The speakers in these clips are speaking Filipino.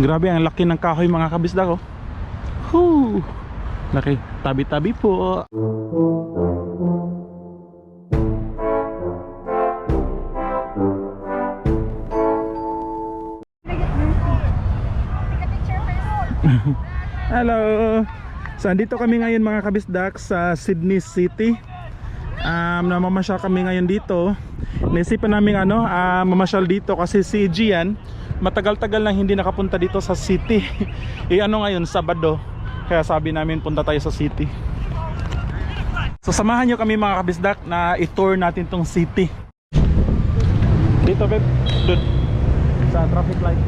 Grabe, ang laki ng kahoy mga kabisda ko. Whew! Laki. Tabi-tabi po. Hello! So, andito kami ngayon mga kabisdak sa Sydney City. Um, namamasyal kami ngayon dito. Naisipan namin ano, ah, mamasyal dito kasi si Gian matagal-tagal nang hindi nakapunta dito sa city. e ano ngayon, Sabado. Kaya sabi namin punta tayo sa city. So samahan nyo kami mga kabisdak na i-tour natin tong city. Dito babe, doon sa traffic light.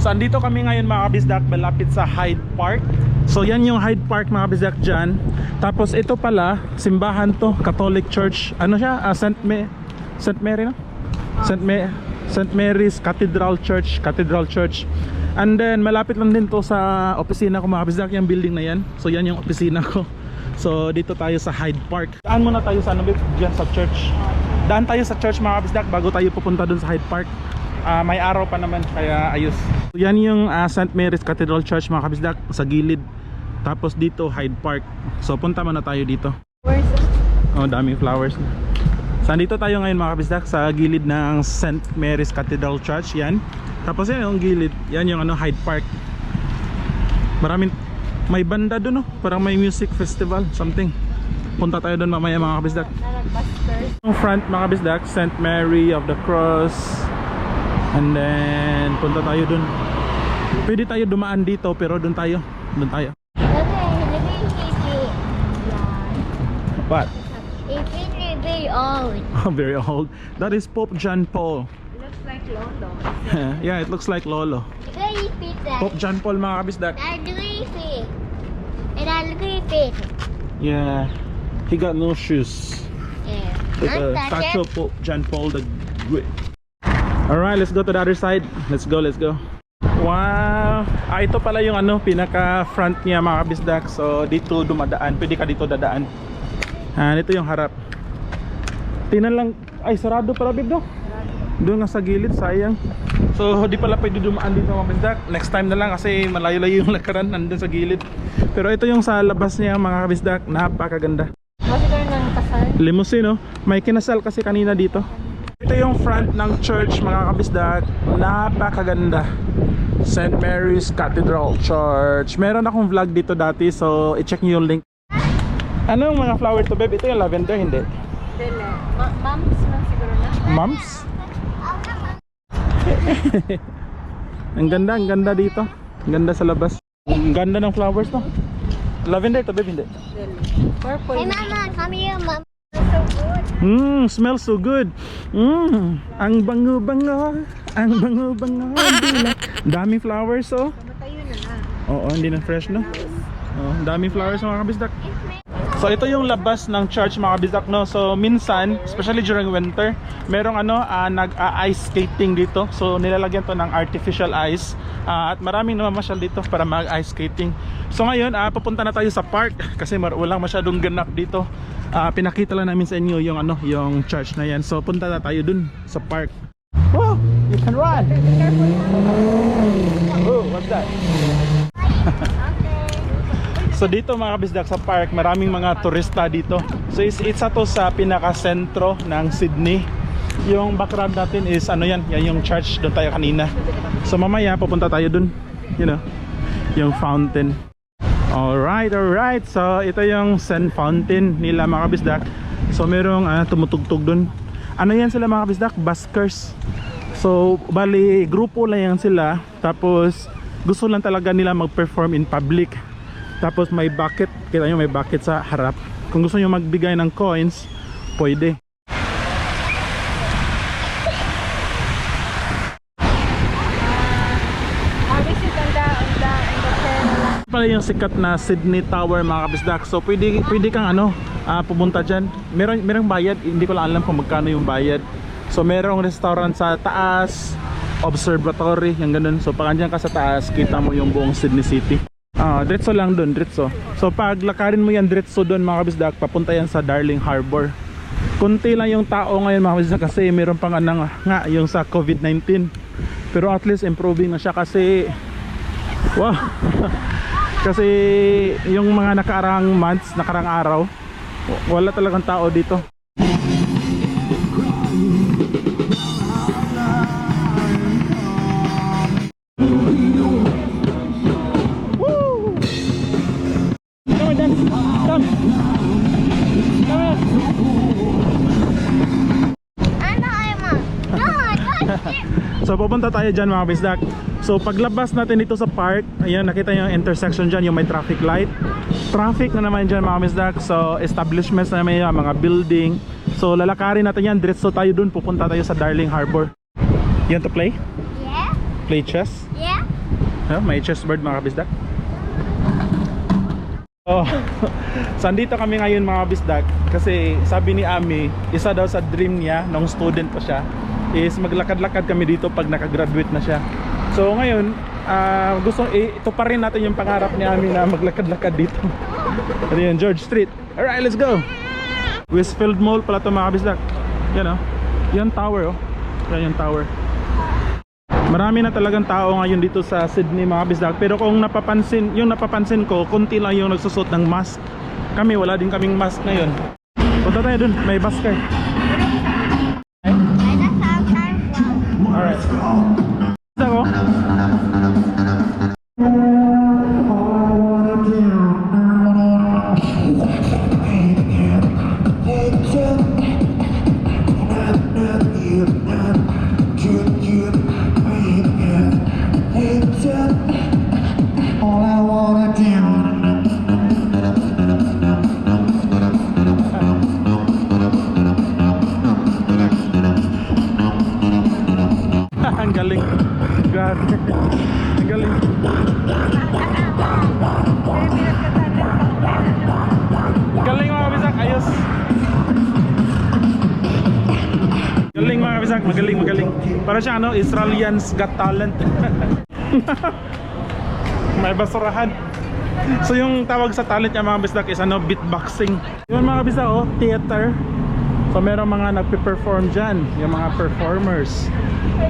So andito kami ngayon mga kabisdak malapit sa Hyde Park. So yan yung Hyde Park mga kabisdak dyan. Tapos ito pala, simbahan to, Catholic Church. Ano siya? Ah, St. Ma- St. Mary no? St. Ma- St. Mary's Cathedral Church, Cathedral Church. And then malapit lang din to sa opisina ko mga kabisdak yung building na yan. So yan yung opisina ko. So dito tayo sa Hyde Park. Daan muna tayo sa ano? Dyan sa church. Daan tayo sa church mga kabisdak bago tayo pupunta dun sa Hyde Park. Ah, may araw pa naman kaya ayos. So, yan yung ah, St. Mary's Cathedral Church mga kabisdak sa gilid. Tapos dito Hyde Park. So punta muna tayo dito. It? Oh, daming flowers. So andito tayo ngayon mga kabisdak sa gilid ng St. Mary's Cathedral Church. Yan. Tapos yan yung gilid. Yan yung ano Hyde Park. Maraming may banda doon oh. Parang may music festival something. Punta tayo doon mamaya mga kabisdak. Yung front mga kabisdak, St. Mary of the Cross. And then punta tayo doon. Pwede tayo dumaan dito pero doon tayo. Doon tayo. Okay, hindi. What? It's really very old. Very old. That is Pope John Paul. Looks like Lolo. yeah, it looks like Lolo. Very fit that. Pope John Paul mga kabisdak. Fit. And fit. Yeah. He got no shoes. Yeah. A that statue of Pope John Paul the Great. Alright, let's go to the other side. Let's go, let's go. Wow! Ah, ito pala yung ano, pinaka front niya mga kabisdak. So, dito dumadaan. Pwede ka dito dadaan. Ah, ito yung harap. Tingnan lang. Ay, sarado pala babe no? Doon nga sa gilid, sayang. So, di pala pwede dumaan dito mga kabisdak. Next time na lang kasi malayo-layo yung lakaran nandun sa gilid. Pero ito yung sa labas niya mga kabisdak. Napakaganda. Kasi kayo nang kasal. Limousine, no? May kinasal kasi kanina dito. Ito yung front ng church, mga kabisdak. Napakaganda. St. Mary's Cathedral Church. Meron akong vlog dito dati, so i-check nyo yung link. Anong mga flower to, babe? Ito yung lavender, hindi? Dele. Moms lang siguro na. Mums? ang ganda, ang ganda dito. Ang ganda sa labas. Ang ganda ng flowers, no? Lavender to, babe, hindi? Purple. Hey mama, come here, mom. So good. Mmm, smells so good. Mmm, ang bango-bango. Ang bango-bango. Daming flowers, oh. Matayo na na. Oo, hindi na fresh, no? Oh, daming flowers mga kabisdak. So ito yung labas ng church mga kabisdak, no? So minsan, especially during winter, merong ano, ah, nag-ice skating dito. So nilalagyan to ng artificial ice. Ah, at maraming namamasyal dito para mag-ice skating. So ngayon, ah, pupunta na tayo sa park kasi walang masyadong ganap dito. Ah, pinakita lang namin sa inyo yung ano, yung church na yan. So punta na tayo dun sa park. Oh, you can run. Oh, what's that? So dito mga kabisdak sa park, maraming mga turista dito. So is isa to sa pinaka-sentro ng Sydney. Yung background natin is ano yan, yan yung church doon tayo kanina. So mamaya pupunta tayo dun, you know, yung fountain. Alright, alright. So ito yung St. Fountain nila mga kabisdak. So merong ah, tumutugtog dun. Ano yan sila mga kabisdak? Buskers. So bali grupo lang yan sila. Tapos gusto lang talaga nila mag-perform in public. Tapos may bucket, kita nyo may bucket sa harap. Kung gusto nyo magbigay ng coins, pwede. Pala yung sikat na Sydney Tower mga kabisdak. So pwede pwede kang ano, ah, pumunta diyan. Meron merong bayad, hindi ko lang alam kung magkano yung bayad. So merong restaurant sa taas, observatory, yung ganun. So pag ka sa taas, kita mo yung buong Sydney City. Ah, diretso lang doon, diretso. So pag lakarin mo yan diretso doon mga kabisdak, papunta yan sa Darling Harbor. Kunti lang yung tao ngayon mga kabisdak kasi meron pang anang nga yung sa COVID-19. Pero at least improving na siya kasi wow. kasi yung mga nakarang months, nakarang araw, wala talagang tao dito. Pupunta tayo dyan mga bisdak So paglabas natin dito sa park Ayan nakita yung intersection dyan Yung may traffic light Traffic na naman dyan mga bisdak So establishments na naman yan Mga building So lalakarin natin yan Diretso tayo dun Pupunta tayo sa Darling Harbor You want to play? Yeah? Play chess? Yeah? Huh? May chessboard mga kabisdak Oh, so andito kami ngayon mga bisdak kasi sabi ni Ami, isa daw sa dream niya nung student pa siya is maglakad-lakad kami dito pag nakagraduate na siya. So ngayon, ah, gusto eh, ito pa rin natin yung pangarap ni Ami na maglakad-lakad dito. Ano yun, George Street. Alright, let's go. Westfield Mall pala ito mga bisdak. Yan oh. Yan tower oh. Yan yung tower. Marami na talagang tao ngayon dito sa Sydney mga bisdak Pero kung napapansin, yung napapansin ko Kunti lang yung nagsusot ng mask Kami wala din kaming mask ngayon Punta tayo dun, may bus ka Bisdak, magaling magaling. Para siya ano, Israelians Got Talent. May basurahan. So yung tawag sa talent niya mga bisdak is ano, beatboxing. Yun mga bisdak oh, theater. So meron mga nagpe-perform dyan Yung mga performers.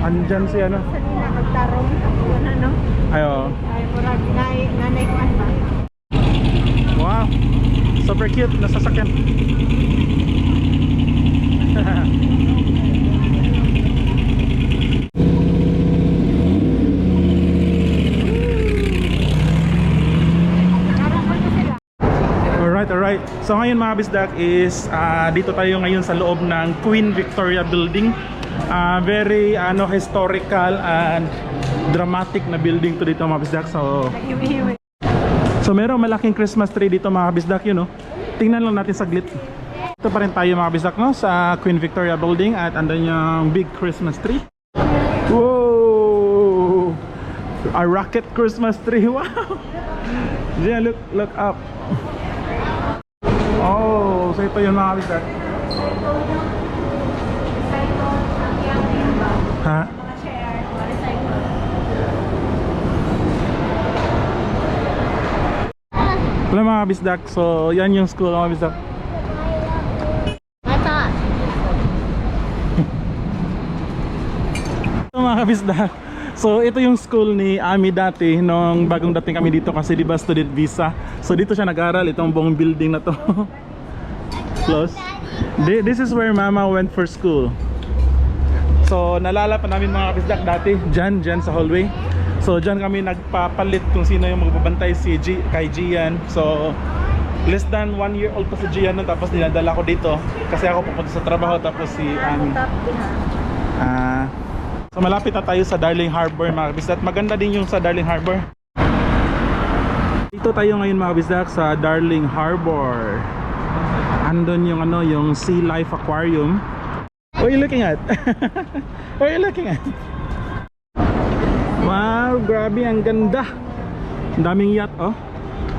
Andyan si ano? Kanina magtarong yun ano? Ayo ay murag nanay ko ano Wow. Super cute na sasakyan Tarong ko sila Alright. So ngayon mga bisdak is ah, dito tayo ngayon sa loob ng Queen Victoria Building. Ah, very ano historical and dramatic na building to dito mga bisdak. So so merong malaking Christmas tree dito mga bisdak yun no. Tingnan lang natin saglit. Ito pa rin tayo mga bisdak no sa Queen Victoria Building at andun yung big Christmas tree. Whoa! A rocket Christmas tree. Wow! Yeah, look look up. So ito yung mga bisdak. Ha? share mga bisdak. So, yan yung school mga bisdak. Ito. Ito mga kabisdak. So ito yung school ni Ami dati nung bagong dating kami dito kasi di ba student visa. So dito siya nag-aral itong buong building na to. Close. Thi- This is where Mama went for school. So nalala pa namin mga kabisdak dati dyan, dyan sa hallway. So dyan kami nagpapalit kung sino yung magbabantay si G, kay Gian. So less than one year old pa si Gian nun tapos dinadala ko dito kasi ako pupunta sa trabaho tapos si Ami. ha Ah, so malapit na tayo sa Darling Harbor mga kabisdak. Maganda din yung sa Darling Harbor. Dito tayo ngayon mga kabisdak sa Darling Harbor. Andon yung ano, yung Sea Life Aquarium. What are you looking at? What are you looking at? Wow, grabe ang ganda. Daming yacht oh.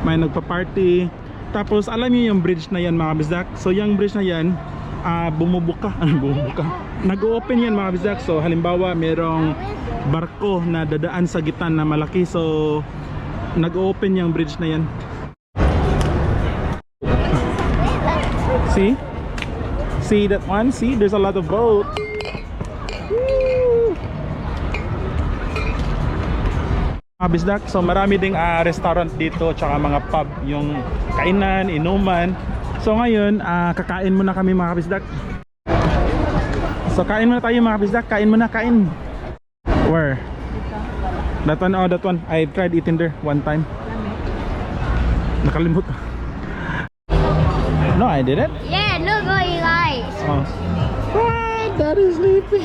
May nagpa-party. Tapos alam niyo yung bridge na yan mga bisdak. So yung bridge na yan, ah bumubuka. Ano bumubuka? Nag-open yan mga bisdak. So halimbawa merong barko na dadaan sa gitna na malaki. So nag-open yung bridge na yan. See? See that one? See? There's a lot of boat. Woo! Kabisdak, so marami ding ah, restaurant dito tsaka mga pub, yung kainan, inuman. So ngayon, ah, kakain muna kami mga kabisdak. So kain muna tayo mga kabisdak, kain muna, kain. Where? That one, oh that one. I tried eating there one time. Nakalimut. No, I didn't. Yeah, look what you guys. Oh. Ah, that is sleeping.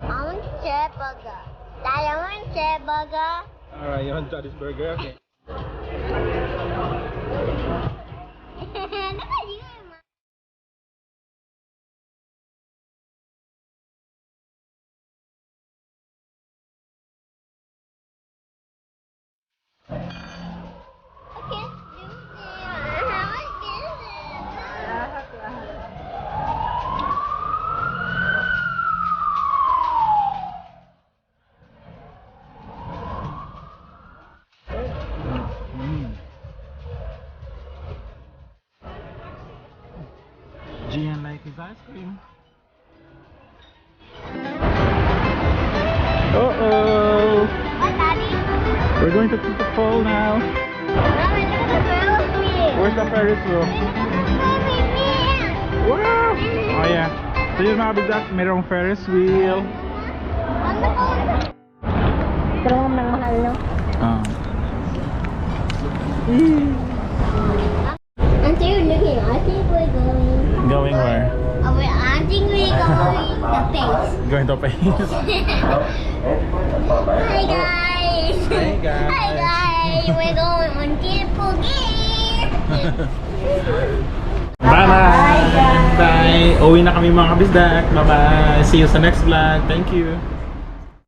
I want cheeseburger. Dad, I want cheeseburger. Alright, you want Johnny's burger? Okay. Look at you, Mom. Okay, We're going to the fall now. Mommy, the Ferris wheel. Where's the Ferris wheel? Mommy, man. Wow! Oh yeah. So yun mga kabisdak, mayroong Ferris wheel. Ano ko? Pero ang mahal, no? Ah. The place. Going to Paris. Hi guys. Hi, guys. Hi guys. We're going on Kipugi. Bye-bye! Bye! Uwi na kami mga kabisdak. Bye-bye! See you sa next vlog. Thank you!